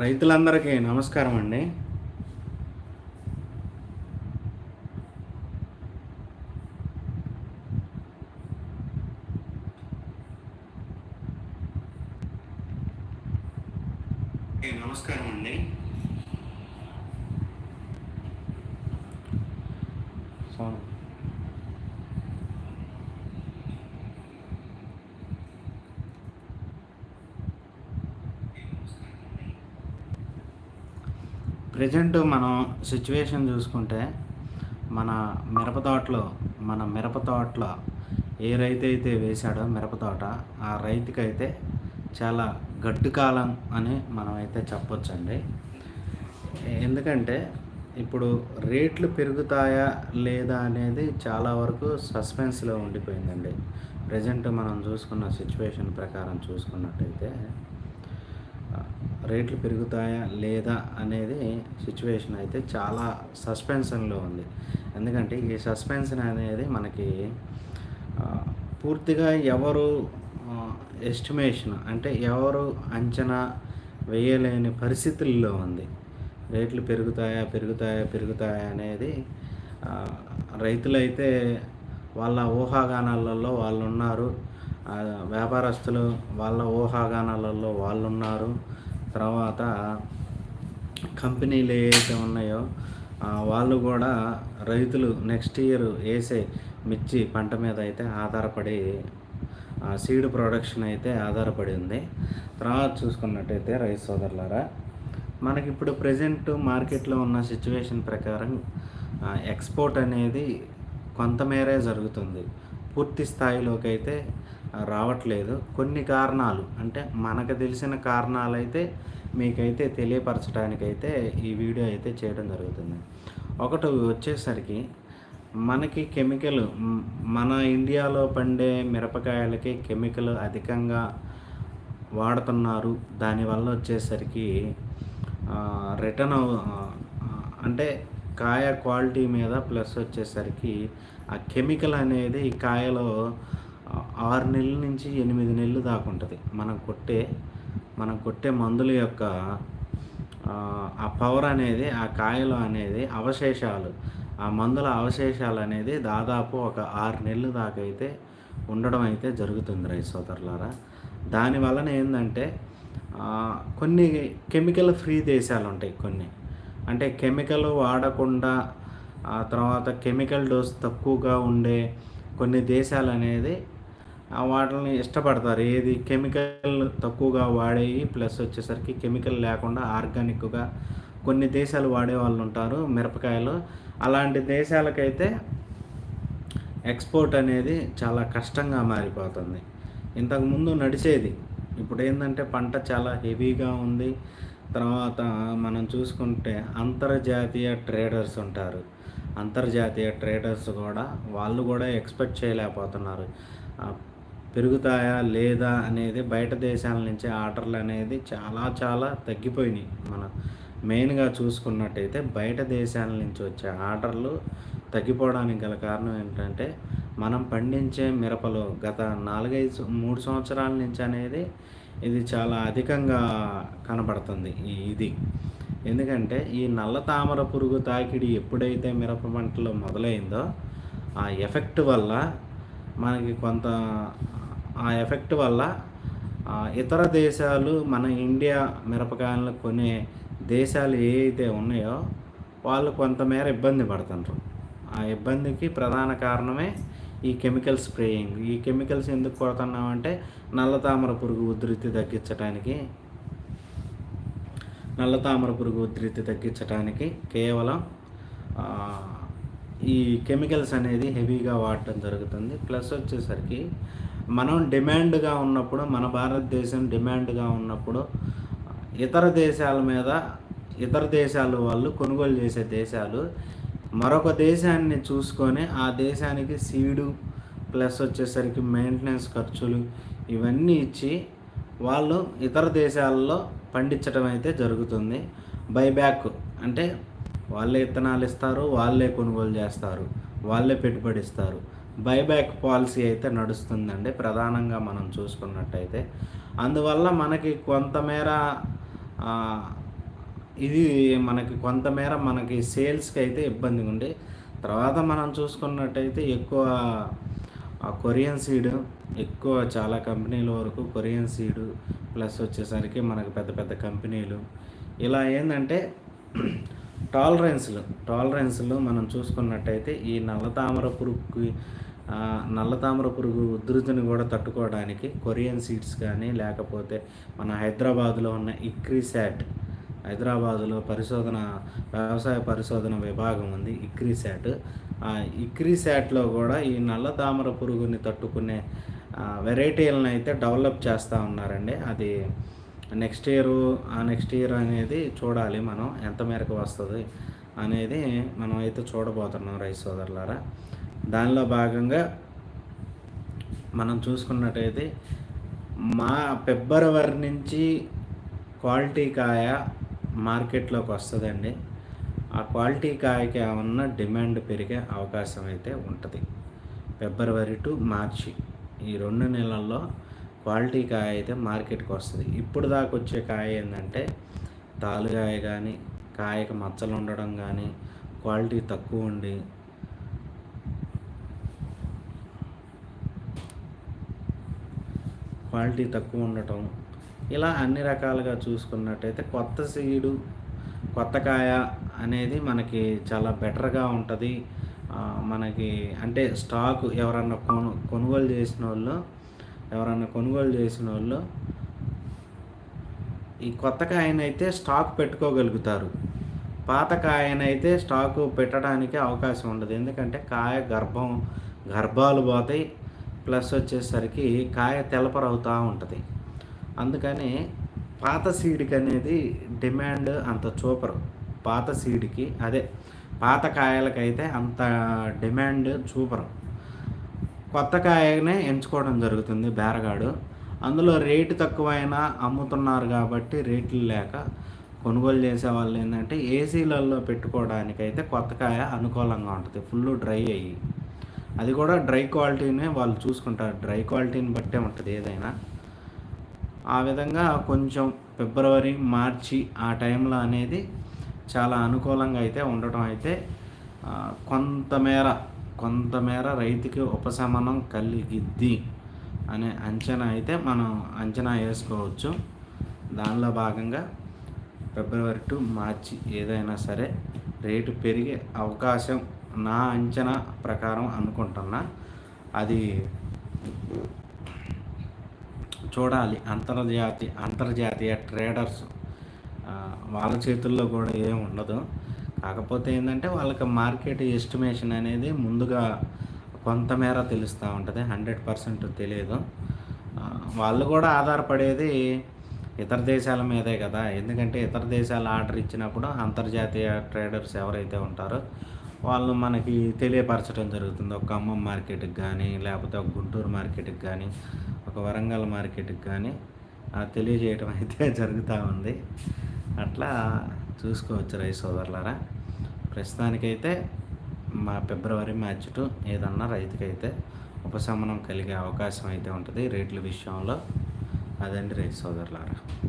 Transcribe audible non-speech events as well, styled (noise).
రైతులందరికీ నమస్కారం అండి. నమస్కారం అండి. ప్రజెంట్ మనం సిచ్యువేషన్ చూసుకుంటే మన మిరప తోటలో మన మిరప తోటలో ఏ రైతు అయితే వేశాడో మిరప తోట ఆ రైతుకైతే చాలా గడ్డు కాలం అని మనం అయితే చెప్పొచ్చండి. ఎందుకంటే ఇప్పుడు రేట్లు పెరుగుతాయా లేదా అనేది చాలా వరకు సస్పెన్స్లో ఉండిపోయిందండి. ప్రజెంట్ మనం చూసుకున్న సిచ్యువేషన్ ప్రకారం చూసుకున్నట్టయితే రేట్లు పెరుగుతాయా లేదా అనేది సిచ్యువేషన్ అయితే చాలా సస్పెన్షన్లో ఉంది. ఎందుకంటే ఈ సస్పెన్షన్ అనేది మనకి పూర్తిగా ఎవరు ఎస్టిమేషన్ అంటే ఎవరు అంచనా వేయలేని పరిస్థితుల్లో ఉంది. రేట్లు పెరుగుతాయా పెరుగుతాయా పెరుగుతాయా అనేది రైతులైతే వాళ్ళ ఊహాగానాలలో వాళ్ళు ఉన్నారు వ్యాపారస్తులు వాళ్ళ ఊహాగానాలలో వాళ్ళు ఉన్నారు తర్వాత కంపెనీలు ఏవైతే ఉన్నాయో వాళ్ళు కూడా రైతులు నెక్స్ట్ ఇయర్ వేసే మిర్చి పంట మీద అయితే ఆధారపడి సీడ్ ప్రొడక్షన్ అయితే ఆధారపడి ఉంది. తర్వాత చూసుకున్నట్టయితే రైతు సోదరులారా మనకి ఇప్పుడు ప్రజెంట్ మార్కెట్లో ఉన్న సిచ్యువేషన్ ప్రకారం ఎక్స్పోర్ట్ అనేది కొంతమేరే జరుగుతుంది. పూర్తి స్థాయిలోకి అయితే రావట్లేదు. కొన్ని కారణాలు. అంటే మనకు తెలిసిన కారణాలు అయితే మీకైతే తెలియపరచడానికైతే ఈ వీడియో అయితే చేయడం జరుగుతుంది. ఒకటి వచ్చేసరికి మనకి కెమికల్ మన ఇండియాలో పండే మిరపకాయలకి కెమికల్ అధికంగా వాడుతున్నారు. దానివల్ల వచ్చేసరికి రిటర్న్ అంటే కాయ క్వాలిటీ మీద ప్లస్ వచ్చేసరికి ఆ కెమికల్ అనేది ఈ కాయలో ఆరు నెలల నుంచి ఎనిమిది నెలలు దాకా ఉంటుంది. మనం కొట్టే మనం కొట్టే మందుల యొక్క ఆ, పవర్ అనేది ఆ కాయలు అనేది అవశేషాలు ఆ మందుల అవశేషాలు అనేది దాదాపు ఒక ఆరు నెలలు దాకా అయితే ఉండడం అయితే జరుగుతుంది రైతు సోదరులారా. దాని వలన ఏంటంటే కొన్ని కెమికల్ ఫ్రీ దేశాలు ఉంటాయి కొన్ని. అంటే కెమికల్ వాడకుండా ఆ తర్వాత కెమికల్ డోస్ తక్కువగా ఉండే కొన్ని దేశాలు అనేది వాటిని ఇష్టపడతారు. ఏది కెమికల్ తక్కువగా వాడేవి ప్లస్ వచ్చేసరికి కెమికల్ లేకుండా ఆర్గానిక్గా కొన్ని దేశాలు వాడే వాళ్ళు ఉంటారు మిరపకాయలు. అలాంటి దేశాలకైతే ఎక్స్పోర్ట్ అనేది చాలా కష్టంగా మారిపోతుంది. ఇంతకుముందు నడిచేది. ఇప్పుడు ఏంటంటే పంట చాలా హెవీగా ఉంది. తర్వాత మనం చూసుకుంటే అంతర్జాతీయ ట్రేడర్స్ ఉంటారు. అంతర్జాతీయ ట్రేడర్స్ కూడా వాళ్ళు కూడా ఎక్స్పెక్ట్ చేయలేకపోతున్నారు. పెరుగుతాయా లేదా అనేది బయట దేశాల నుంచి ఆర్డర్లు అనేది చాలా చాలా తగ్గిపోయినాయి. మనం మెయిన్గా చూసుకున్నట్టయితే బయట దేశాల నుంచి వచ్చే ఆర్డర్లు తగ్గిపోవడానికి గల కారణం ఏంటంటే మనం పండించే మిరపలో గత నాలుగైదు మూడు సంవత్సరాల నుంచి అనేది ఇది చాలా అధికంగా కనబడుతుంది ఇది. ఎందుకంటే ఈ నల్ల తామర పురుగు తాకిడి ఎప్పుడైతే మిరప పంటలో మొదలైందో ఆ ఎఫెక్ట్ వల్ల మనకి కొంత ఆ ఎఫెక్ట్ వల్ల ఇతర దేశాలు మన ఇండియా మిరపకాయలను కొనే దేశాలు ఏవైతే ఉన్నాయో వాళ్ళు కొంతమేర ఇబ్బంది పడుతుంటారు ఆ ఇబ్బందికి ప్రధాన కారణమే ఈ కెమికల్ స్ప్రేయింగ్. ఈ కెమికల్స్ ఎందుకు కొడుతున్నామంటే నల్ల తామర పురుగు ఉధృతి తగ్గించడానికి నల్ల తామర పురుగు ఉధృతి తగ్గించడానికి కేవలం ఈ కెమికల్స్ అనేది హెవీగా వాడటం జరుగుతుంది. ప్లస్ వచ్చేసరికి మనం డిమాండ్గా ఉన్నప్పుడు మన భారతదేశం డిమాండ్గా ఉన్నప్పుడు ఇతర దేశాల మీద ఇతర దేశాలు వాళ్ళు కొనుగోలు చేసే దేశాలు మరొక దేశాన్ని చూసుకొని ఆ దేశానికి సీడు ప్లస్ వచ్చేసరికి మెయింటెనెన్స్ ఖర్చులు ఇవన్నీ ఇచ్చి వాళ్ళు ఇతర దేశాల్లో పండించడం అయితే జరుగుతుంది. బైబ్యాక్ అంటే వాళ్ళే విత్తనాలు ఇస్తారు వాళ్ళే కొనుగోలు చేస్తారు వాళ్ళే పెట్టుబడి ఇస్తారు. బైబ్యాక్ పాలసీ అయితే నడుస్తుందండి ప్రధానంగా మనం చూసుకున్నట్టయితే. అందువల్ల మనకి కొంతమేర ఇది మనకి కొంతమేర మనకి సేల్స్కి అయితే ఇబ్బందిగా ఉంది తర్వాత మనం చూసుకున్నట్టయితే ఎక్కువ కొరియన్ సీడ్ ఎక్కువ చాలా కంపెనీల వరకు కొరియన్ సీడు ప్లస్ వచ్చేసరికి మనకు పెద్ద పెద్ద కంపెనీలు. ఇలా ఏంటంటే టాలరెన్స్లు టాలరెన్స్లు మనం చూసుకున్నట్టయితే ఈ నల్ల తామర పురుగుకి నల్లతామర నల్ల తామర పురుగు ఉధృతిని కూడా తట్టుకోవడానికి కొరియన్ సీడ్స్ కానీ లేకపోతే మన హైదరాబాద్లో ఉన్న ఇక్రీసాట్ హైదరాబాదులో పరిశోధన వ్యవసాయ పరిశోధన విభాగం ఉంది ఇక్రీసాట్. ఆ ఇక్రీసాట్లో కూడా ఈ నల్ల తామర పురుగుని తట్టుకునే వెరైటీలను అయితే డెవలప్ చేస్తూ ఉన్నారండి. అది నెక్స్ట్ ఇయర్ ఆ నెక్స్ట్ ఇయర్ అనేది చూడాలి మనం ఎంత మేరకు వస్తుంది అనేది మనం అయితే చూడబోతున్నాం రైస్ సోదరులారా. దానిలో భాగంగా మనం చూసుకున్నట్టయితే మా ఫిబ్రవరి నుంచి క్వాలిటీ కాయ మార్కెట్లోకి వస్తుందండి. ఆ క్వాలిటీ కాయకి ఏమన్నా డిమాండ్ పెరిగే అవకాశం అయితే ఉంటుంది. ఫిబ్రవరి టు మార్చి ఈ రెండు నెలల్లో క్వాలిటీ కాయ అయితే మార్కెట్కి వస్తుంది. ఇప్పుడు దాకా వచ్చే కాయ ఏంటంటే తాలుగాయ కానీ కాయకి మచ్చలు ఉండడం కానీ క్వాలిటీ తక్కువ ఉండి క్వాలిటీ తక్కువ ఉండటం ఇలా అన్ని రకాలుగా చూసుకున్నట్టయితే కొత్త సీడు కొత్త కాయ అనేది మనకి చాలా బెటర్గా ఉంటుంది. మనకి అంటే స్టాక్ ఎవరన్నా కొను కొనుగోలు చేసిన వాళ్ళు ఎవరైనా కొనుగోలు చేసిన వాళ్ళు ఈ కొత్త కాయనైతే స్టాక్ పెట్టుకోగలుగుతారు. పాత కాయనైతే స్టాకు పెట్టడానికి అవకాశం ఉండదు. ఎందుకంటే కాయ గర్భం గర్భాలు పోతాయి. ప్లస్ వచ్చేసరికి కాయ తెలపరవుతూ ఉంటుంది. అందుకని పాత సీడ్కి అనేది డిమాండ్ అంత చూపరు. పాత సీడ్కి అదే పాత కాయలకైతే అంత డిమాండ్ చూపరు. కొత్త కాయనే ఎంచుకోవడం జరుగుతుంది బేరగాడు. అందులో రేటు తక్కువైనా అమ్ముతున్నారు కాబట్టి రేట్లు లేక కొనుగోలు చేసే వాళ్ళు ఏంటంటే ఏసీలలో పెట్టుకోవడానికైతే కొత్త కాయ అనుకూలంగా ఉంటుంది. ఫుల్ డ్రై అయ్యి. అది కూడా డ్రై క్వాలిటీనే వాళ్ళు చూసుకుంటారు. డ్రై క్వాలిటీని బట్టే ఉంటుంది ఏదైనా. ఆ విధంగా కొంచెం ఫిబ్రవరి మార్చి ఆ టైంలో అనేది చాలా అనుకూలంగా అయితే ఉండటం అయితే కొంతమేర కొంతమేర రైతుకి ఉపశమనం కలిగిద్ది అనే అంచనా అయితే మనం అంచనా వేసుకోవచ్చు. దానిలో భాగంగా ఫిబ్రవరి టు మార్చి ఏదైనా సరే రేటు పెరిగే అవకాశం నా అంచనా ప్రకారం అనుకుంటున్నా. అది చూడాలి. అంతర్జాతీయ అంతర్జాతీయ ట్రేడర్స్ వాళ్ళ చేతుల్లో కూడా ఏం ఉండదు. కాకపోతే ఏంటంటే వాళ్ళకి మార్కెట్ ఎస్టిమేషన్ అనేది ముందుగా కొంతమేర తెలుస్తూ ఉంటుంది. హండ్రెడ్ పర్సెంట్ తెలియదు. వాళ్ళు కూడా ఆధారపడేది ఇతర దేశాల మీదే కదా. ఎందుకంటే ఇతర దేశాలు ఆర్డర్ ఇచ్చినప్పుడు అంతర్జాతీయ ట్రేడర్స్ ఎవరైతే ఉంటారో వాళ్ళు మనకి తెలియపరచడం జరుగుతుంది. ఒక ఖమ్మం మార్కెట్కి కానీ లేకపోతే ఒక గుంటూరు మార్కెట్కి కానీ ఒక వరంగల్ మార్కెట్కి కానీ తెలియజేయటం తెలియజేయడం అయితే (laughs) జరుగుతూ ఉంది. అట్లా చూసుకోవచ్చు రైస్ సోదరులారా. ప్రస్తుతానికైతే మా ఫిబ్రవరి మార్చి టు ఏదన్నా రైతుకైతే ఉపశమనం కలిగే అవకాశం అయితే ఉంటుంది రేట్ల విషయంలో. అదండి రైతు సోదరులారా.